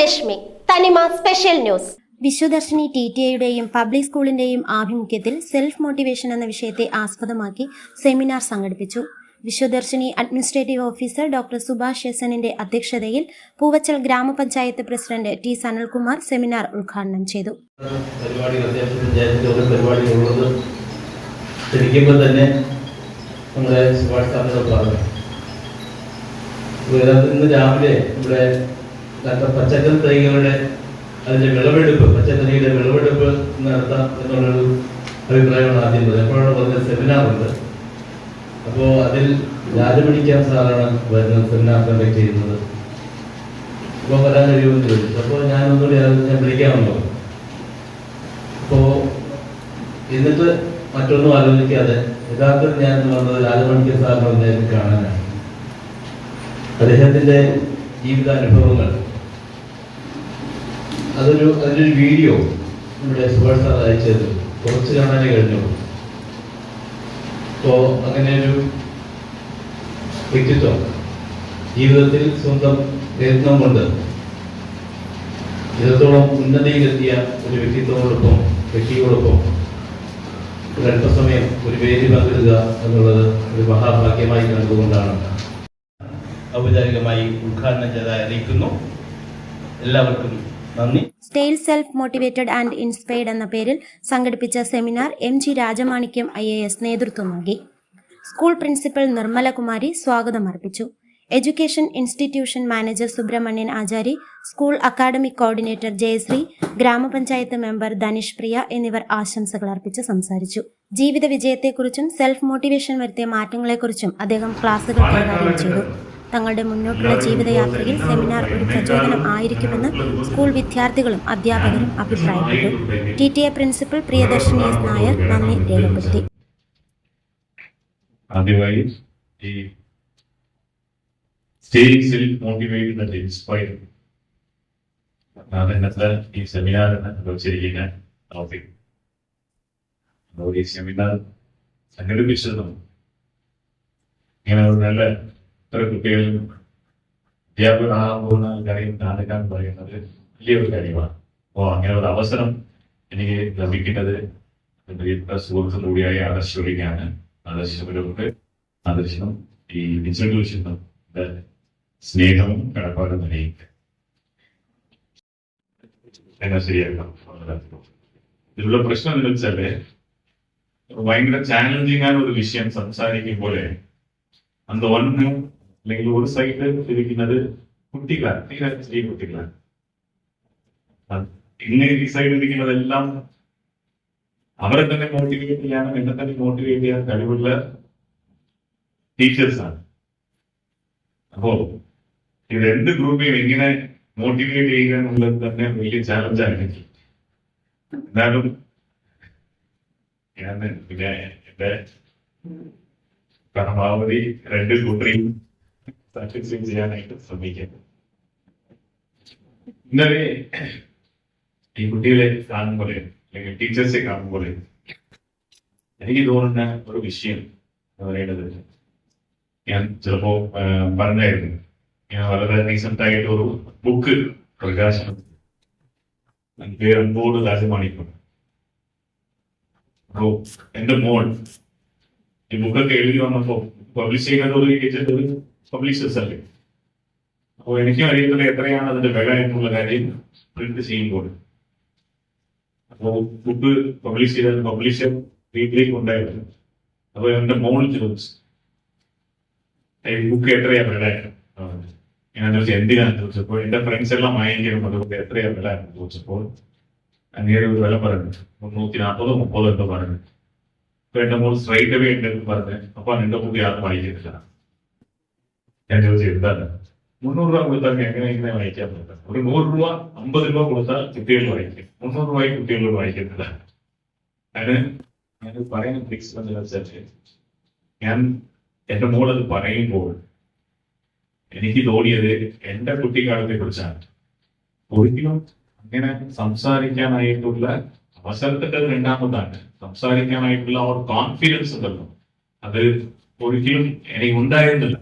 Reshmi. Thanima special news. Vishwadarshini T T ഐയുടെയും public സ്കൂളിന്റെയും ആഭിമുഖ്യത്തിൽ self motivation എന്ന വിഷയത്തെ ആസ്പദമാക്കി സെമിനാർ സംഘടിപ്പിച്ചു. Vishwadarshini administrative officer doctor Subhash യെസനിന്റെ അധ്യക്ഷതയിൽ പൂവച്ചൽ ഗ്രാമപഞ്ചായത്ത് പ്രസിഡന്റ് ടി. സനൽകുമാർ സെമിനാർ ഉദ്ഘാടനം ചെയ്തു. തന്നെ നമ്മുടെ സുഭാഷ് സാറിനോട് പറഞ്ഞു. ഇന്ന് രാവിലെ ഇവിടെ നട്ട പച്ചക്കറി തൈകളുടെ അതിന്റെ വിളവെടുപ്പ് പച്ചക്കറിയുടെ വിളവെടുപ്പ് നടത്താം എന്നുള്ളൊരു അഭിപ്രായമാണ് ആദ്യം പറഞ്ഞത്. എപ്പോഴാണ് പറഞ്ഞ സെമിനാർ ഉണ്ട്. അപ്പോൾ അതിൽ രാജപിടിക്കാൻ സാറാണ് വരുന്നത് സെമിനാർ കണ്ടക്ട് ചെയ്യുന്നത്. അപ്പോൾ വരാൻ കഴിയുമെന്ന് ചോദിച്ചു അപ്പോൾ ഞാൻ ഒന്നുകൂടി അത് ഞാൻ വിളിക്കാമല്ലോ. അപ്പോ എന്നിട്ട് മറ്റൊന്നും ആലോചിക്കാതെ യഥാർത്ഥത്തിൽ ഞാൻ വന്നത് രാജമണിക്കർ സാറിനെ നേരിൽ കാണാനാണ്. അദ്ദേഹത്തിന്റെ ജീവിതാനുഭവങ്ങൾ. അതൊരു അതിനൊരു വീഡിയോ നമ്മുടെ സുഭാഷ് സാർ അയച്ചത്. കുറച്ച് കാണാനേ കഴിഞ്ഞുള്ളൂ. അപ്പോ അങ്ങനെ ഒരു വ്യക്തിത്വം ജീവിതത്തിൽ സ്വന്തം പ്രയത്നം കൊണ്ട് ഇത്രത്തോളം ഉന്നതിയിലെത്തിയ ഒരു വ്യക്തിത്വത്തോടൊപ്പം വ്യക്തിയോടൊപ്പം ഒരു അല്പസമയം ഒരു വേദി പങ്കിടുക എന്നുള്ളത് ഒരു മഹാഭാഗ്യമായി കണ്ടുകൊണ്ടാണ്. ഔപചാരികമായി ഉദ്ഘാടനം ചെയ്തായി അറിയിക്കുന്നു. എല്ലാവർക്കും stay self motivated and inspired എന്ന പേരിൽ സംഘടിപ്പിച്ച seminar M G Rajamanickam I A S നേതൃത്വം നൽകി. സ്കൂൾ പ്രിൻസിപ്പൽ നിർമ്മലകുമാരി സ്വാഗതം അർപ്പിച്ചു. Education institution manager Subramanian Achari school academic coordinator Jayashree ഗ്രാമപഞ്ചായത്ത് മെമ്പർ ധനിഷ് പ്രിയ എന്നിവർ ആശംസകൾ അർപ്പിച്ച് സംസാരിച്ചു. ജീവിത വിജയത്തെക്കുറിച്ചും സെൽഫ് മോട്ടിവേഷൻ വരുത്തിയ മാറ്റങ്ങളെക്കുറിച്ചും അദ്ദേഹം ക്ലാസുകൾ കൈകാര്യം ചെയ്തു തങ്ങളുടെ മുന്നോട്ടുള്ള ജീവിതയാത്രയിൽ സെമിനാർ ഒരു പ്രചോദനം ആയിരിക്കുമെന്ന് സ്കൂൾ വിദ്യാർത്ഥികളും അധ്യാപകരും അഭിപ്രായപ്പെട്ടു. T T A principal Priyadarshini S Nair നന്ദി രേഖപ്പെടുത്തി. ആദ്യമായി ഈ staying self motivated and inspired അതാണ് ഇന്നത്തെ ഈ സെമിനാറിന് വെച്ചിരിക്കുന്ന ടോപ്പിക് അപ്പോൾ ഈ സെമിനാർ സംഘടിപ്പിച്ചതും ഇങ്ങനെ ഒരു നല്ല ഇത്ര കുട്ടികളും അധ്യാപകനാകാൻ പോകുന്ന കാര്യം കാണിക്കാൻ പറയുന്നത് വലിയൊരു കാര്യമാണ്. അപ്പോൾ അങ്ങനെ ഒരു അവസരം എനിക്ക് ലഭിക്കുന്നത് പ്രിയപ്പെട്ട സുഹൃത്തു കൂടിയായ ആദർശിക്കുകയാണ് ആദർശിച്ചവരോട് ആദർശം ഈ ഇൻസ്റ്റിറ്റ്യൂഷനും സ്നേഹവും കടപ്പാടും അറിയിക്കുക എന്നാ ശരിയാക്കാം ഇതിലുള്ള പ്രശ്നം എന്ന് വെച്ചാൽ ഭയങ്കര ചാലഞ്ചിങ് ആയ ഒരു വിഷയം സംസാരിക്കുമ്പോൾ അന്ന് ഒന്ന് അല്ലെങ്കിൽ ഒരു സൈഡിൽ ഇരിക്കുന്നത് കുട്ടികളാണ് തീരെ സ്ത്രീ കുട്ടികളാണ്. പിന്നെ ഈ സൈഡിൽ ഇരിക്കുന്നതെല്ലാം അവരെ തന്നെ മോട്ടിവേറ്റ് ചെയ്യാനും എന്നെ തന്നെ മോട്ടിവേറ്റ് ചെയ്യാൻ കഴിവുള്ള ടീച്ചേഴ്സാണ് അപ്പോ ഈ രണ്ട് ഗ്രൂപ്പിനെയും എങ്ങനെ മോട്ടിവേറ്റ് ചെയ്യുക എന്നുള്ളത് തന്നെ വലിയ ചാലഞ്ചാണ് എനിക്ക്. എന്നാലും ഞാൻ പിന്നെ എന്റെ പരമാവധി രണ്ട് കൂട്ടരെയും സാറ്റിസ്ഫൈ ചെയ്യാനായിട്ട് ശ്രമിക്കാം ഇന്നലെ ഈ കുട്ടികളെ കാണുമ്പോൾ അല്ലെങ്കിൽ ടീച്ചേഴ്സെ കാണുമ്പോൾ എനിക്ക് തോന്നുന്ന ഒരു വിഷയം എന്ന് പറയുന്നത് ഞാൻ ചിലപ്പോ പറഞ്ഞായിരുന്നു. ഞാൻ വളരെ റീസെന്റ് ആയിട്ട് ഒരു ബുക്ക് പ്രകാശനം എന്റെ പേര് അൻപോട് രാജമാണിക്കം അപ്പോ എന്റെ മോൾ ഈ ബുക്കൊക്കെ എഴുതി വന്നപ്പോ പബ്ലിഷ് ചെയ്യുന്നത് ഒരു ഏജന്റ് പബ്ലിഷേഴ്സ് അല്ലേ? അപ്പോൾ എനിക്കും അറിയത്തില്ല എത്രയാണ് അതിന്റെ വില എന്നുള്ള കാര്യം പ്രിന്റ് ചെയ്യുമ്പോൾ. അപ്പോൾ ബുക്ക് പബ്ലിഷ് ചെയ്ത പബ്ലിഷർ വീട്ടിലേക്ക് ഉണ്ടായിരുന്നു അപ്പോൾ എന്റെ മോൾ ചോദിച്ചു ബുക്ക് എത്രയാണ് വില? ഞാൻ ചോദിച്ചു എന്തിനാന്ന് ചോദിച്ചപ്പോൾ എന്റെ ഫ്രണ്ട്സ് എല്ലാം വാങ്ങിക്കണം അതുകൊണ്ട് എത്രയാ വില? എന്ന് ചോദിച്ചപ്പോൾ അങ്ങനെ ഒരു വില പറഞ്ഞു മുന്നൂറ്റി നാൽപ്പതോ മുപ്പതോ എന്തോ പറഞ്ഞു. അപ്പൊ എന്റെ മോൾ സ്ട്രൈറ്റ് അവേ ഉണ്ടെന്ന് പറഞ്ഞു അപ്പൊ എന്റെ ബുക്ക് ആരും വായിക്കുന്നില്ല ഞാൻ ചോദിച്ചു എന്താണ്? മുന്നൂറ് രൂപ കൊടുത്താൽ എങ്ങനെ എങ്ങനെ വായിക്കാൻ പറ്റും? ഒരു നൂറ് രൂപ അമ്പത് രൂപ കൊടുത്താൽ കുട്ടികൾ വായിക്കും. മുന്നൂറ് രൂപയ്ക്ക് കുട്ടികൾ വായിക്കുന്നില്ല അതിന് ഞാൻ പറയുന്ന ട്രിക്സ് വെച്ചാൽ ഞാൻ എന്റെ മോൾ അത് പറയുമ്പോൾ എനിക്ക് തോന്നിയത് എന്റെ കുട്ടിക്കാലത്തെ കുറിച്ചാണ്. ഒരിക്കലും അങ്ങനെ സംസാരിക്കാനായിട്ടുള്ള അവസരത്തിന്റെ രണ്ടാമതാണ്. സംസാരിക്കാനായിട്ടുള്ള ആ ഒരു കോൺഫിഡൻസ് ഉണ്ടല്ലോ. അത് ഒരിക്കലും എനിക്ക് ഉണ്ടായിരുന്നില്ല.